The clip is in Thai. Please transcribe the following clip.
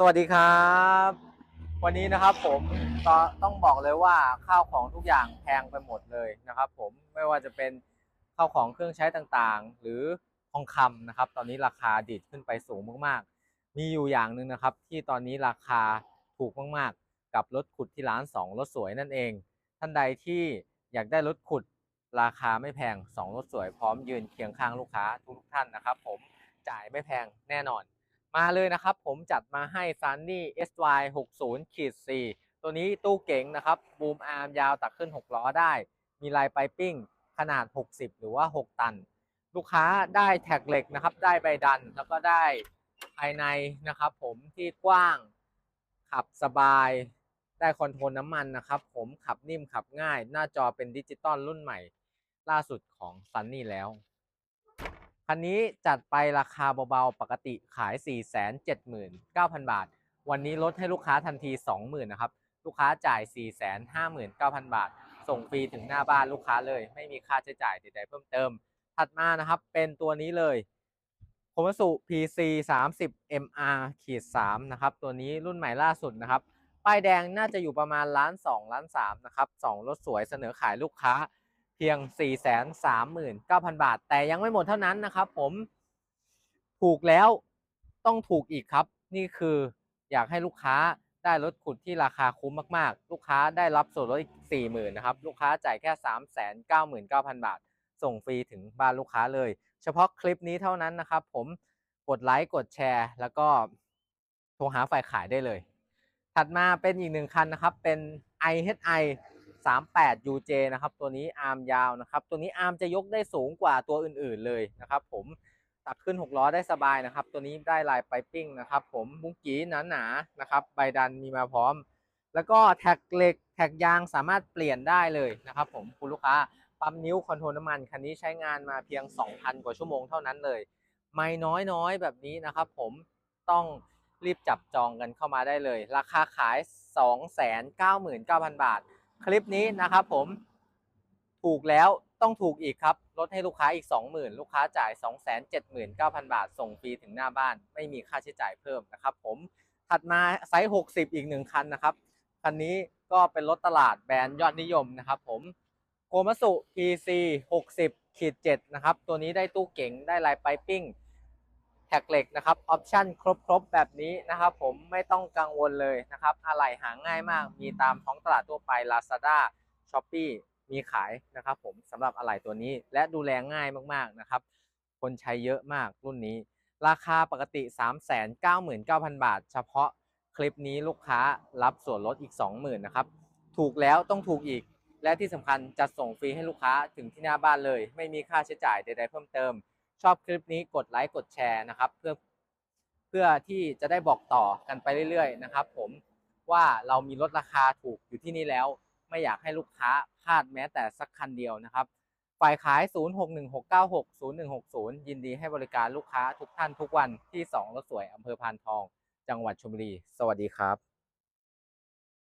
สวัสดีครับ วันนี้นะครับผมต้องบอกเลยว่าข้าวของทุกอย่างแพงไปหมดเลยนะครับผมไม่ว่าจะเป็นข้าวของเครื่องใช้ต่างๆ หรือทองคำนะครับ ตอนนี้ราคาดีดขึ้นไปสูงมากๆ มีอยู่อย่างหนึ่งนะครับ ที่ตอนนี้ราคาถูกมากๆ กับรถขุดที่ร้าน2รถสวยนั่นเอง ท่านใดที่อยากได้รถขุดราคาไม่แพง2รถสวยพร้อมยืนเคียงข้างลูกค้าทุกท่านนะครับ ผมจ่ายไม่แพงแน่นอน มาเลยนะครับ ผมจัดมาให้ Sunny SY 60ขีด4ตัวนี้ตู้เก๋งนะครับบูมอาร์มยาวตักขึ้น 6 ล้อได้ มีลายไปปิ้งขนาด 60 หรือว่า 6 ตัน ลูกค้าได้แท็กเหล็กนะครับ ได้ใบดันแล้วก็ได้ภายในนะครับ ผมที่กว้างขับสบายได้คอนโทรลน้ำมันนะครับ ผมขับนิ่มขับง่าย หน้าจอเป็นดิจิตอลรุ่นใหม่ ล่าสุดของ Sunny แล้ว คันนี้จัดไปราคาเบาๆ ปกติขาย 479,000 บาท วันนี้ลดให้ลูกค้าทันที 20,000นะครับ ลูกค้าจ่าย 459,000 บาท ส่งฟรีถึงหน้าบ้านลูกค้าเลย ไม่มีค่าใช้จ่ายใดๆเพิ่มเติม ถัดมานะครับ เป็นตัวนี้เลยโคมสุ PC 30 MR ขีด3นะครับ ตัวนี้รุ่นใหม่ล่าสุดนะครับ ป้ายแดงน่าจะอยู่ประมาณล้าน2ล้าน3นะครับ2รถสวยเสนอขายลูกค้า เพียง 439,000 บาท แต่ยังไม่หมดเท่านั้นนะครับ ผมถูกแล้วต้องถูกอีกครับ นี่คืออยากให้ลูกค้าได้รถขุดที่ราคาคุ้มมากๆ ลูกค้าได้รับส่วนลดอีก40,000นะครับ ลูกค้าจ่ายแค่ 399,000 บาท ส่งฟรีถึงบ้านลูกค้าเลย เฉพาะคลิปนี้เท่านั้นนะครับ ผมกดไลค์กดแชร์ แล้วก็โทรหาฝ่ายขายได้เลย ถัดมาเป็นอีกหนึ่งคันนะครับ เป็น IHI 38 UJ นะครับ ตัวนี้อาร์มยาวนะครับ ตัวนี้อาร์มจะยกได้สูงกว่าตัวอื่นๆเลยนะครับ ผมตักขึ้น 6 ล้อได้สบายนะครับ ตัวนี้ได้ลายไปปิ้งนะครับ ผมบุ้งกี้หนาๆนะครับ ใบดันมีมาพร้อม แล้วก็แท็กเหล็กแท็กยางสามารถเปลี่ยนได้เลยนะครับ ผมคุณลูกค้าปั๊มนิ้วคอนโทรลน้ำมันคันนี้ใช้งานมาเพียง 2,000 กว่าชั่วโมงเท่านั้นเลย ไม่น้อยๆแบบนี้นะครับ ผมต้องรีบจับจองกันเข้ามาได้เลย ราคาขาย 299,000 บาท คลิปนี้นะครับผมถูกแล้วต้องถูกอีกครับลดให้ลูกค้าอีก 20,000 ลูกค้าจ่าย 279,000 บาท ส่งฟรีถึงหน้าบ้าน ไม่มีค่าใช้จ่ายเพิ่มนะครับผมถัดมาไซส์ 60 อีกหนึ่งคันนะครับ คันนี้ก็เป็นรถตลาดแบรนด์ยอดนิยมนะครับผมโคมัสุ PC 60ขีด7นะครับ ตัวนี้ได้ตู้เก๋งได้ลายไปปิ้ง แท็กเหล็กนะครับออปชั่นครบๆ แบบนี้นะครับ ผมไม่ต้องกังวลเลยนะครับอะไรหาง่ายมาก มีตามท้องตลาดทั่วไป Lazada s h o p e e มีขายนะครับ ผมสำหรับอะไหล่ตัวนี้และดูแลง่ายมากๆนะครับ คนใช้เยอะมากรุ่นนี้ ราคาปกติ 399,000 บาท เฉพาะคลิปนี้ลูกค้ารับส่วนลดอีก 20,000นะครับถูกแล้วต้องถูกอีก และที่สำคัญจะส่งฟรีให้ลูกค้าถึงที่หน้าบ้านเลย ไม่มีค่าใช้จ่ายใดๆเพิ่มเติม ชอบคลิปนี้กดไลค์กดแชร์นะครับเพื่อเพื่อที่จะได้บอกต่อกันไปเรื่อยๆนะครับ ผมว่าเรามีลดราคาถูกอยู่ที่นี่แล้ว ไม่อยากให้ลูกค้าพลาดแม้แต่สักคันเดียวนะครับ ฝ่ายขาย 0616960160 ยินดีให้บริการลูกค้าทุกท่านทุกวันที่ 2 รถสวยอำเภอพานทอง จังหวัดชลบุรี สวัสดีครับ